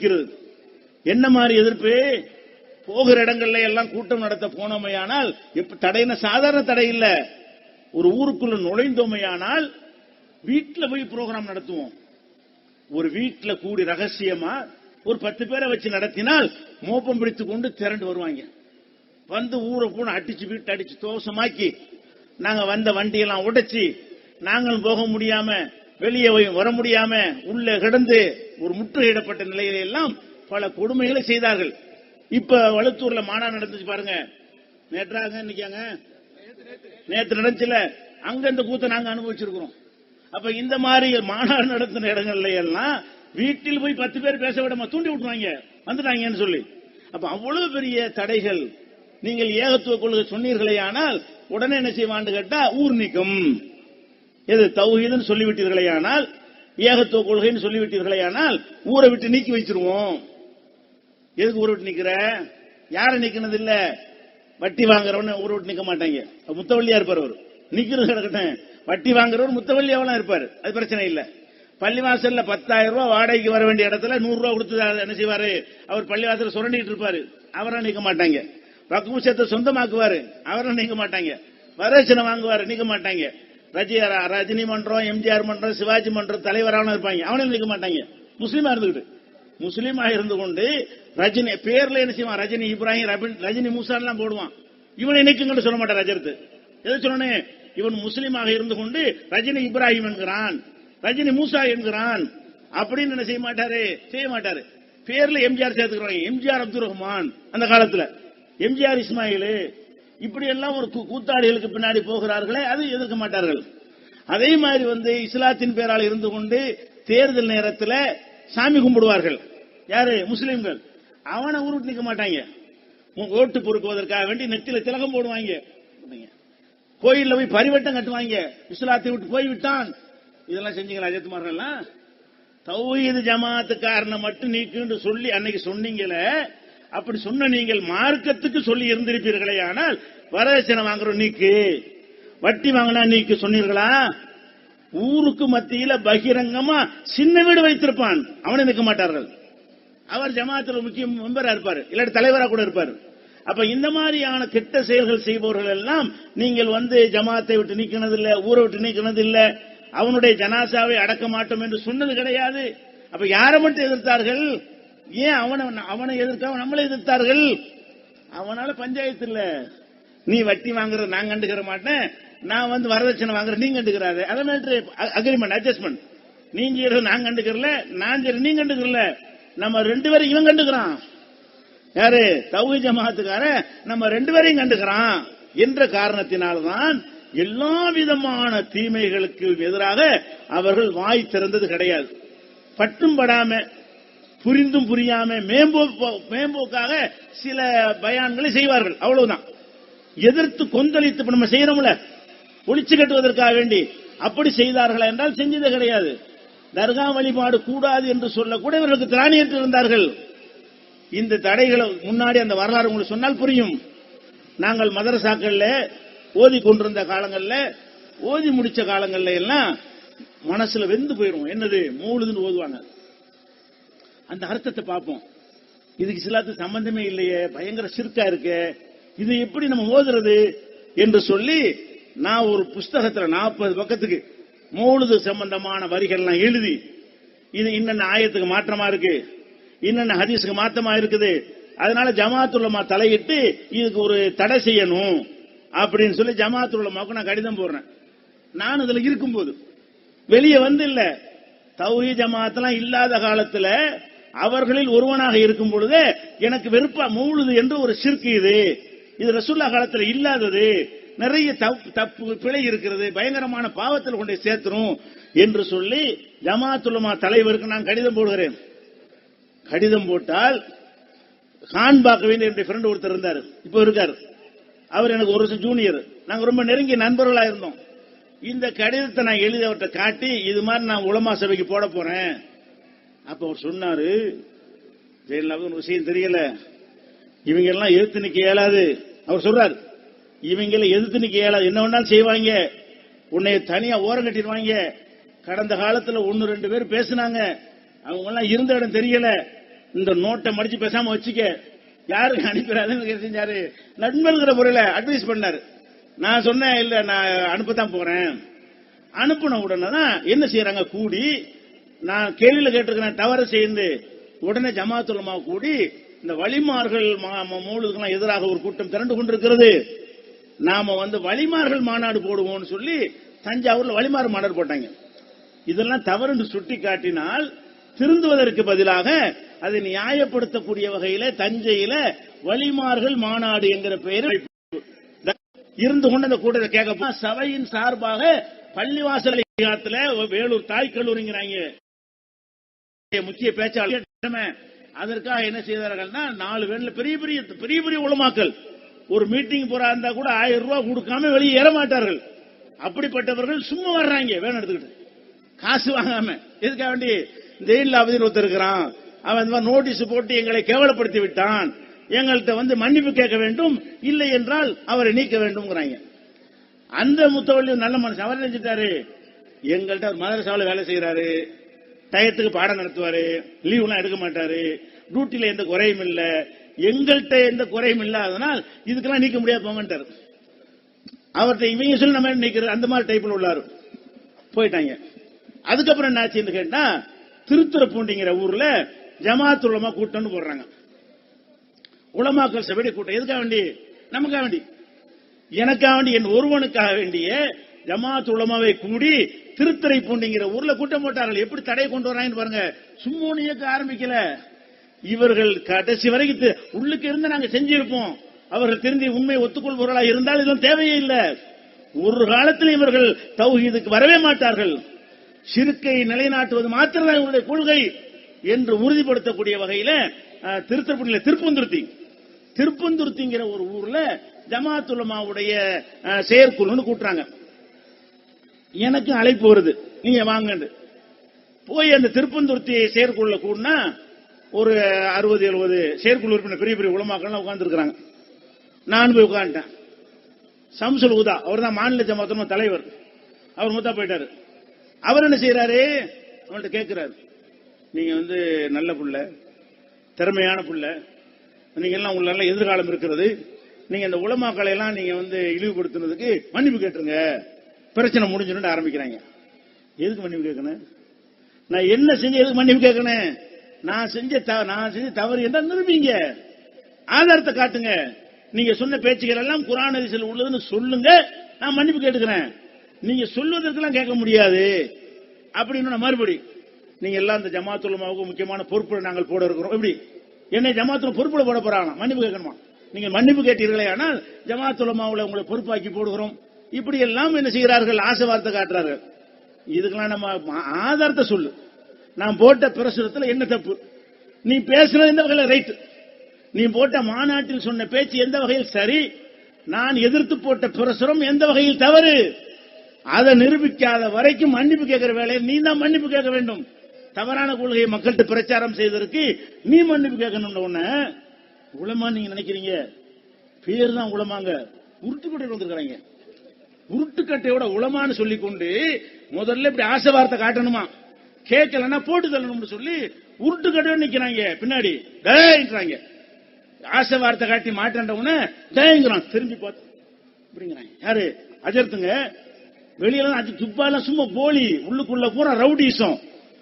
இருக்கிறது என்ன மாதிரி எதிர்ப்பு? போகிற இடங்கள்ல எல்லாம் கூட்டம் நடத்த போனோமையானால் இப்ப தடைன சாதாரண தடை இல்ல. ஒரு ஊருக்குள்ள நுழைந்தோமையானால் வீட்டுல போய் ப்ரோக்ராம் நடத்துவோம். ஒரு வீட்டுல கூடி ரகசியமா ஒரு பத்து பேரை வச்சு நடத்தினால் மோப்பம் பிடித்து கொண்டு திரண்டு வருவாங்க. வந்து ஊரை பூனை அடிச்சு வீட்டு அடிச்சு தோசமாக்கி நாங்க வந்த வண்டியெல்லாம் உடைச்சு நாங்களும் போக முடியாம வெளியே வர முடியாம உள்ள கிடந்து ஒரு முற்றுகையிடப்பட்ட நிலையில எல்லாம் பல கொடுமைகளை செய்தார்கள். இப்ப வளத்தூர்ல மாநாடு நடந்துச்சு பாருங்க. நேற்றாங்க இன்னைக்காங்க? நேற்று நடந்துச்சுல. அங்க இந்த கூத்த நாங்க அனுபவிச்சிருக்கிறோம். அப்ப இந்த மாதிரி மாநாடு நடத்தின இடங்கள்ல எல்லாம் வீட்டில் போய் பத்து பேர் பேச விடாம தூண்டி விட்டுவாங்க வந்துட்டாங்கன்னு சொல்லி. அப்ப அவ்வளவு பெரிய தடைகள் நீங்கள் ஏகத்துவ கொள்கை சொன்னீர்களே ஆனால் உடனே என்ன செய்வான்னு கேட்டா ஊர் நீக்கம். எது தௌஹீதுன்னு சொல்லிவிட்டீர்களே ஆனால் ஏகத்துவ கொள்கைன்னு சொல்லிவிட்டீர்களே ஆனால் ஊரை விட்டு நீக்கி வச்சிருவோம் எதுக்கு ஊரை விட்டு நிக்கிற? யார நிக்கிறது இல்ல வட்டி வாங்குறவன ஊரை விட்டு நிக்க மாட்டாங்க. முத்தவள்ளியா இருப்பார் அவர். நிக்கிறது கிடக்கட்டும். வட்டி வாங்குறவர் முத்தவள்ளியாவெல்லாம் இருப்பாரு. அது பிரச்சனை இல்ல. பள்ளிவாசல்ல பத்தாயிரம் ரூபாய் வாடகைக்கு வர வேண்டிய இடத்துல நூறு ரூபாய் கொடுத்து என்ன செய்வாரு? அவர் பள்ளிவாசல சுரண்டிட்டு இருப்பாரு. அவரை நிக்க மாட்டாங்க. வக்குசத்தை சொந்தமாக்குவாரு. அவரை நீக்க மாட்டாங்க. வரதட்சணை வாங்குவாரு. நீக்க மாட்டாங்க. ரஜினி மன்றம் எம்ஜிஆர் மன்றம் சிவாஜி மன்றம் தலைவரான இருப்பாங்க. அவனும் நிற்க மாட்டாங்க. முஸ்லீமா இருந்துகிட்டு. முஸ்லீமா இருந்து கொண்டு ரஜினி பேர்ல என்ன செய்வான்? ரஜினி இப்ராஹிம் ரபின் ரஜினி மூசா எல்லாம் போடுவான். இவனை நிக்குங்கன்னு சொல்ல மாட்டான் ரஜரத்து எது சொன்னே இவன் முஸ்லீமாக இருந்து கொண்டு ரஜினி இப்ராஹிம் என்கிறான். ரஜினி மூசா என்கிறான். அப்படின்னு என்ன செய்ய மாட்டாரு? செய்ய மாட்டாரு. பேர்ல எம்ஜிஆர் சேர்த்துக்கிறாங்க. எம்ஜிஆர் அப்துல் ரஹ்மான் அந்த காலத்துல. எம்ஜிஆர் இஸ்மாயில் இப்படி எல்லாம் ஒரு கூத்தாடிகளுக்கு பின்னாடி போகிறார்களே அது எதிர்க்க மாட்டார்கள். அதே மாதிரி வந்து இஸ்லாத்தின் பேரால் இருந்து கொண்டு தேர்தல் நேரத்தில் சாமி கும்பிடுவார்கள். யாரு? முஸ்லிம்கள். அவனை உருட்டு நிற்க மாட்டாங்க. ஓட்டு பொறுக்குவதற்காக வேண்டி நெத்தில திலகம் போடுவாங்க. கோயில்ல போய் பரிவட்டம் கட்டுவாங்க. இஸ்லாத்தை விட்டு போய் விட்டான் இதெல்லாம் செஞ்சீங்களா அஜத்துமாரெல்லாம் தௌஹீது ஜமாத்துக்காரனை மட்டும் நீக்குன்னு சொல்லி அன்னைக்கு சொன்னீங்களே அப்படி சொன்ன நீங்கள் மார்க்கத்துக்கு சொல்லி இருந்திருப்பீர்களே ஆனால் வரதட்சணை வாங்குறோம் நீக்கு. வட்டி வாங்கினா நீக்கு சொன்னீர்களா? ஊருக்கு மத்தியில பகிரங்கமா சின்ன வீடு வைத்திருப்பான். அவனை நிற்க மாட்டார்கள். அவர் ஜமாத்துல முக்கிய மெம்பரா இருப்பார். இல்லாட்டி தலைவரா கூட இருப்பார். அப்ப இந்த மாதிரியான கெட்ட செயல்கள் செய்பவர்கள் எல்லாம் நீங்கள் வந்து ஜமாத்தை விட்டு நீக்கினது இல்ல ஊரை விட்டு நீக்கினது இல்ல அவனுடைய ஜனாசாவை அடக்க மாட்டோம் என்று சொன்னது கிடையாது. அப்ப யாரை மட்டும் எதிர்த்தார்கள்? ஏன் அவனை அவனை எதிர்க்க நம்மளை எதிர்த்தார்கள்? அவனால பஞ்சாயத்து இல்லை. நீ வட்டி வாங்குறத நான் கண்டுக்கிற மாட்டேன். நான் வந்து வரதட்சணை வாங்குற நீ கண்டுக்கிறாரு அதை மாதிரி அக்ரிமெண்ட் அட்ஜஸ்ட்மெண்ட் நீங்க செய்யறது நான் கண்டுக்கிறல. நான் செய்யறது நீ கண்டுக்கிறல. நம்ம ரெண்டு பேரும் இவன் கண்டுக்கிறான். யாரு? தௌஹி ஜமாத்துக்கார நம்ம ரெண்டு பேரையும் கண்டுக்கிறான். என்ற காரணத்தினால்தான் எல்லா விதமான தீமைகளுக்கு எதிராக அவர்கள் வாய் திறந்தது கிடையாது. பட்டும் படாம புரிந்தும் புரியாம மேம்போ மேம்போக்காக சில பயான்களை செய்வார்கள். அவ்வளவுதான். எதிர்த்து கொந்தளித்து இப்ப நம்ம செய்யறோம்ல? ஒளிச்சு கட்டுவதற்காக வேண்டி. அப்படி செய்தார்களா என்றால் செஞ்சது கிடையாது. தர்கா வழிபாடு கூடாது என்று சொல்லக்கூட இவர்களுக்கு திராணியற்று இருந்தார்கள். இந்த தடைகளை முன்னாடி அந்த வரலாறு உங்களுக்கு சொன்னால் புரியும். நாங்கள் மதரசாக்கள்ல ஓதி கொண்டிருந்த காலங்கள்ல ஓதி முடிச்ச காலங்கள்ல எல்லாம் மனசுல வெந்து போயிடும் என்னது? மூழுதுன்னு ஓதுவாங்க. அந்த அர்த்தத்தை பார்ப்போம். இதுக்கு சிலாத்து சம்பந்தமே இல்லையே. பயங்கர சிறுக்கா இருக்கு. இது எப்படி நம்ம ஓதுறது என்று சொல்லி நான் ஒரு புஸ்தகத்துல நாற்பது பக்கத்துக்கு மூழுது சம்பந்தமான வரிகள்லாம் எழுதி இது இன்னென்ன ஆயத்துக்கு மாற்றமா இருக்கு இன்னென்ன ஹதீஸுக்கு மாற்றமா இருக்குது அதனால ஜமாத்துலமா தலையிட்டு இதுக்கு ஒரு தடை செய்யணும் அப்படின்னு சொல்லி ஜமாத்துலமாவுக்கு நான் கடிதம் போடுறேன். நான் இதுல இருக்கும்போது வெளியே வந்து இல்ல தௌஹி ஜமாத்தெல்லாம் இல்லாத காலத்துல அவர்களில் ஒருவனாக இருக்கும் பொழுது எனக்கு வெறுப்பா மூழுது என்று ஒரு சிற்கு இது. இது ரசுல்லா காலத்துல இல்லாதது. நிறைய தப்பு தப்பு பிழை இருக்கிறது. பயங்கரமான பாவத்தில் கொண்டு சேர்த்துரும் என்று சொல்லி ஜமாத்துலமா தலைவருக்கு நான் கடிதம் போடுகிறேன். கடிதம் போட்டால் ஹான் பாக்கவேன் என்னுடைய ஃப்ரெண்ட் ஒருத்தர் இருந்தார். இப்ப இருக்காரு. அவர் எனக்கு ஒரு வருஷம் ஜூனியர் நாங்க ரொம்ப நெருங்கிய நண்பர்களா இருந்தோம். இந்த கடிதத்தை நான் எழுதி அவர்கிட்ட காட்டி இது மாதிரி நான் உலமா சபைக்கு போட போறேன். அப்ப அவர் சொன்னாரு ஜெயலலிதாவுக்கு ஒரு விஷயம் தெரியல. இவங்க எல்லாம் எழுத்து நிக்க இயலாது. அவர் சொல்றாரு இவங்களை எதிர்த்து நிக்க இயலாது என்ன வேணாலும் செய்வாங்க. உன்னை தனியா ஓரம் கட்டிடுவாங்க. கடந்த காலத்துல ஒன்னு ரெண்டு பேர் பேசினாங்க. அவங்க எல்லாம் இருந்த இடம் தெரியல. இந்த நோட்டை மடிச்சு பேசாம வச்சுக்க. யாருக்கு அனுப்பிடாதுன்னு செஞ்சாரு? நண்பர்கிற முறையில அட்வைஸ் பண்ணாரு. நான் சொன்னேன் இல்ல நான் அனுப்பத்தான் போறேன். அனுப்பின உடனே தான் என்ன செய்யறாங்க கூடி நான் கேள்வியில கேட்டிருக்கிறேன் தவறு செய்து உடனே ஜமாத்துலமா கூடி இந்த வழிமார்கள் மூலுக்கெல்லாம் எதிராக ஒரு கூட்டம் திரண்டு கொண்டிருக்கிறது. நாம வந்து வழிமார்கள் மாநாடு போடுவோம்னு சொல்லி தஞ்சாவூர்ல வழிமாறு மாநாடு போட்டாங்க. இதெல்லாம் தவறு என்று சுட்டி காட்டினால் திருந்துவதற்கு பதிலாக அதை நியாயப்படுத்தக்கூடிய வகையில தஞ்சையில வழிமார்கள் மாநாடு என்கிற பெயரில் இருந்து கொண்டு அந்த கூட்டத்தை கேட்க சபையின் சார்பாக பள்ளிவாசல் வேலூர் தாய் கல்லூரிங்கிறாங்க. முக்கிய பேச்சாளர் அதற்காக என்ன செய்தார்கள்னா நாலு பேர்ல பெரிய பெரிய பெரிய பெரிய உளமாக்கல் ஒரு மீட்டிங் போறா இருந்தா கூட ஆயிரம் ரூபாய் கொடுக்காம வெளியே ஏற மாட்டார்கள். அப்படிப்பட்டவர்கள் சும்மா வர்றாங்க வேணும் எடுத்துக்கிட்டு. காசு வாங்காம. எதுக்காக வேண்டி? ஜெயிலில் அவதியில் ஒருத்தருக்கிறான் அவன் இந்த மாதிரி நோட்டீஸ் போட்டு எங்களை கேவலப்படுத்தி விட்டான். எங்கள்கிட்ட வந்து மன்னிப்பு கேட்க வேண்டும். இல்லை என்றால் அவரை நீக்க வேண்டும்ங்கிறாங்க. அந்த முத்தவள்ளி நல்ல மனுஷன். அவர் நினைச்சிட்டாரு எங்கள்கிட்ட மதரசாவில் வேலை செய்யறாரு டயத்துக்கு பாடம் நடத்துவாரு லீவ்லாம் எடுக்க மாட்டாரு டியூட்டில எந்த குறையும் இல்ல. எங்கள்கிட்ட எந்த குறையும் இல்லாதனால் இதுக்கெல்லாம் நீக்க முடியாது போங்கன்ட்டாரு. அவர்கிட்ட இவங்க சொல்லி நம்ம நீக்கிறது அந்த மாதிரி டைப்ல உள்ளாரு. போயிட்டாங்க. அதுக்கப்புறம் என்ன ஆச்சுன்னு கேட்டா திருத்துறப்பூண்டிங்கிற ஊர்ல ஜமாத் உலமா கூட்டம்னு போடுறாங்க. உலமாக்கள் செவடி கூட்டம். எதுக்காக வேண்டி? நமக்காக வேண்டி. எனக்காக வேண்டி என் ஒருவனுக்காக வேண்டிய ஜமாத் உலமாவை கூடி திருத்தரை பூண்டிங்கிற ஊர்ல கூட்டம் போட்டார்கள். எப்படி தடை கொண்டு வராங்கன்னு பாருங்க. சும்மோனு இயக்க ஆரம்பிக்கல. இவர்கள் கடைசி வரைக்கும் உள்ளுக்கு இருந்து நாங்க செஞ்சிருப்போம். அவர்கள் திருந்தி உண்மை ஒத்துக்கொள்பவர்களா இருந்தால் இதெல்லாம் தேவையே இல்லை. ஒரு காலத்தில் இவர்கள் தௌஹீதுக்கு வரவே மாட்டார்கள். சிறுக்கை நிலைநாட்டுவது மாத்திரம்தான் இவருடைய கொள்கை என்று உறுதிப்படுத்தக்கூடிய வகையில திருத்தப்பட்டியில திருப்பந்துருத்தி. திருப்பந்துருத்திங்கிற ஒரு ஊர்ல ஜமாத்துலமாவுடைய செயற்குழுன்னு கூட்டுறாங்க. எனக்கு அழைப்பு வருது. நீங்க வாங்க போய் அந்த திருப்பந்துருத்தி செயற்குழுல கூடனா ஒரு அறுபது எழுபது செயற்குழு உறுப்பினர் பெரிய பெரிய உலமாக்கள் உட்கார்ந்து இருக்கிறாங்க நான் போய் உட்காந்துட்டேன் சம்சுல் உதா அவர் தான் மாநில ஜமாத்தனும் தலைவர். அவர் மூத்தா போயிட்டாரு. அவர் என்ன செய்யறாரு அவங்கள்ட்ட கேட்கிறாரு நீங்க வந்து நல்ல புள்ள திறமையான புள்ள. நீங்க எல்லாம் உள்ள நல்ல எதிர்காலம் இருக்கிறது. நீங்க இந்த உலமாக்களை எல்லாம் நீங்க வந்து இழிவுபடுத்துனதுக்கு மன்னிப்பு கேட்டுருங்க. பிரச்சனை முடிஞ்சுன்னு ஆரம்பிக்கிறாங்க. எதுக்கு மன்னிப்பு கேட்கணும்? நான் என்ன செஞ்சு எதுக்கு மன்னிப்பு கேட்கணும்? நான் செஞ்ச நான் செஞ்ச தவறு என்ன நிரூபிங்க. ஆதாரத்தை காட்டுங்க. நீங்க சொன்ன பேச்சுகள் எல்லாம் குரான் அரிசியில் உள்ளதுன்னு சொல்லுங்க. நான் மன்னிப்பு கேட்டுக்கிறேன். நீங்க சொல்வதற்கெல்லாம் கேட்க முடியாது. அப்படின்னு மறுபடி நீங்க எல்லாம் இந்த ஜமாத்துலமாவுக்கு முக்கியமான பொறுப்புல நாங்கள் போட இருக்கிறோம். எப்படி? என்னை ஜமாத்துல பொறுப்புல போட போறாங்க மன்னிப்பு கேட்கணுமா? நீங்க மன்னிப்பு கேட்டீர்களே ஆனால் ஜமாத்துலமாவில் உங்களை பொறுப்பாக்கி போடுகிறோம். இப்படி எல்லாம் என்ன செய்கிறார்கள்? ஆசை வார்த்தை காட்டுறார்கள். இதுக்கெல்லாம் நம்ம ஆதாரத்தை சொல்லு. நான் போட்ட பிரசுரத்தில் என்ன தப்பு? நீ பேசுறது எந்த வகையில் ரைட்டு நீ போட்ட மாநாட்டில் சொன்ன பேச்சு எந்த வகையில் சரி? நான் எதிர்த்து போட்ட பிரசுரம் எந்த வகையில் தவறு? அதை நிரூபிக்காத வரைக்கும் மன்னிப்பு கேட்கிற வேலையை நீ தான் மன்னிப்பு கேட்க வேண்டும். தவறான கொள்கையை மக்கள்கிட்ட பிரச்சாரம் செய்வதற்கு நீ மன்னிப்பு கேட்கணும்னு உன்ன உளமா நீங்க நினைக்கிறீங்க. பேர் தான் உளமாங்க. உருட்டுக்கட்டை வந்திருக்கிறாங்க உருட்டுக்கட்டையோட உளமான்னு சொல்லி கொண்டு முதல்ல இப்படி ஆசை வார்த்தை காட்டணுமா? கேட்கலன்னா போட்டு தள்ளணும்னு சொல்லி உருட்டுக்கட்டை நிக்கிறாங்க. பின்னாடி டேன்றாங்க ஆசை வார்த்தை காட்டி மாட்டேன்றவன டேங்கிறான் திரும்பி பார்த்து அப்படிங்கிறாங்க. யாரு? அஜர்த்துங்க. வெளியில அது துப்பாலாம் சும்மா போலி உள்ளுக்குள்ள பூரா ரவுடிசம்.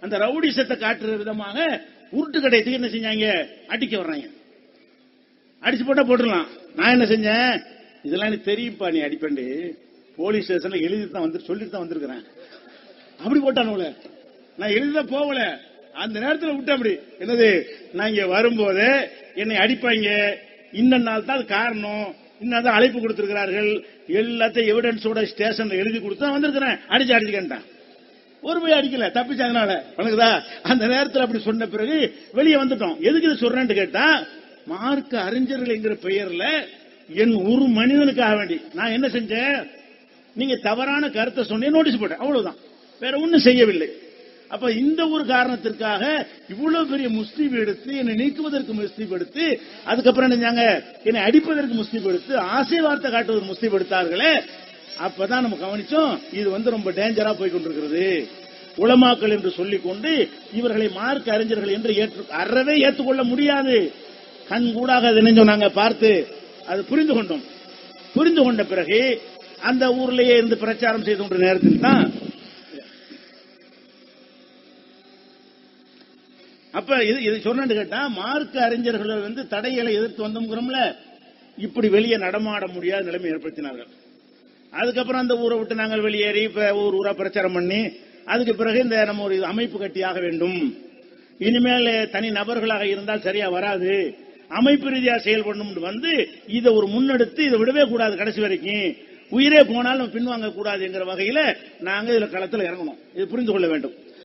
அந்த ரவுடிசத்தை காட்டுற விதமாக உருட்டு கடையத்துக்கு என்ன செஞ்சாங்க? அடிக்க வர்றாங்க. அடிச்சு போட்டா போட்டுடலாம். நான் என்ன செஞ்சேன்? இதெல்லாம் எனக்கு தெரியும்ப்பா நீ அடிப்பண்டு போலீஸ் ஸ்டேஷன்ல எழுதி தான் வந்து சொல்லிட்டு தான் வந்திருக்கிறேன். அப்படி போட்டானுல நான் எழுதிதான் போகல. அந்த நேரத்தில் விட்டேன் அப்படி. என்னது? நான் இங்க வரும்போது என்னை அடிப்பாங்க. இந்த நாள் தான் காரணம். இன்னும் அழைப்பு கொடுத்திருக்கிறார்கள். எல்லாத்தையும் எவிடன்ஸோட ஸ்டேஷன்ல எழுதி கொடுத்து வந்திருக்கிறேன். அடிச்சு அடிச்சுக்கிட்டான் ஒரு அடிக்கல. தப்பிச்சாங்கனால. உனக்குதா அந்த நேரத்தில் அப்படி சொன்ன பிறகு வெளியே வந்துட்டோம். எதுக்கு இது சொல்றேன்னு கேட்டா மார்க்க அறிஞர்கள் என்கிற பெயர்ல என் ஒரு மனிதனுக்காக வேண்டி. நான் என்ன செஞ்சேன்? நீங்க தவறான கருத்தை சொன்னே நோட்டீஸ் போட்டேன் அவ்வளவுதான். வேற ஒண்ணும் செய்யவில்லை. அப்ப இந்த ஒரு காரணத்திற்காக இவ்வளவு பெரிய முஸ்லீம் எடுத்து என்னை நீக்குவதற்கு முஸ்லீம் எடுத்து அதுக்கப்புறம் என்னங்க என்னை அடிப்பதற்கு முஸ்லீம் எடுத்து ஆசை வார்த்தை காட்டுவதற்கு முஸ்லீம் எடுத்தார்களே அப்பதான் நம்ம கவனிச்சோம் இது வந்து ரொம்ப டேஞ்சரா போய் கொண்டிருக்கிறது. உலமாக்கள் என்று சொல்லிக் கொண்டு இவர்களை மார்க்க அறிஞர்கள் என்று ஏற்று அறவே ஏற்றுக்கொள்ள முடியாது. கண் கூடாக அதை நாங்க பார்த்து அது புரிந்து கொண்டோம். புரிந்து கொண்ட பிறகு அந்த ஊர்லயே இருந்து பிரச்சாரம் செய்து கொண்ட நேரத்தில் தான் அப்ப இது இது சொன்னு கேட்டா மார்க்க அறிஞர்கள் வந்து தடைகளை எதிர்த்து வந்தோம்ங்கிறோம்ல இப்படி வெளியே நடமாட முடியாத நிலைமை ஏற்படுத்தினார்கள். அதுக்கப்புறம் அந்த ஊரை விட்டு நாங்கள் வெளியேறி ஊர் ஊரா பிரச்சாரம் பண்ணி அதுக்கு பிறகு இந்த நம்ம ஒரு அமைப்பு கட்டியாக வேண்டும். இனிமேல் தனி நபர்களாக இருந்தால் சரியா வராது. அமைப்பு ரீதியாக செயல்படணும் வந்து இதை ஒரு முன்னெடுத்து இதை விடவே கூடாது கடைசி வரைக்கும். உயிரே போனாலும் பின்வாங்க கூடாதுங்கிற வகையில நாங்க இதுல களத்துல இறங்கணும். இது புரிந்து கொள்ள வேண்டும்.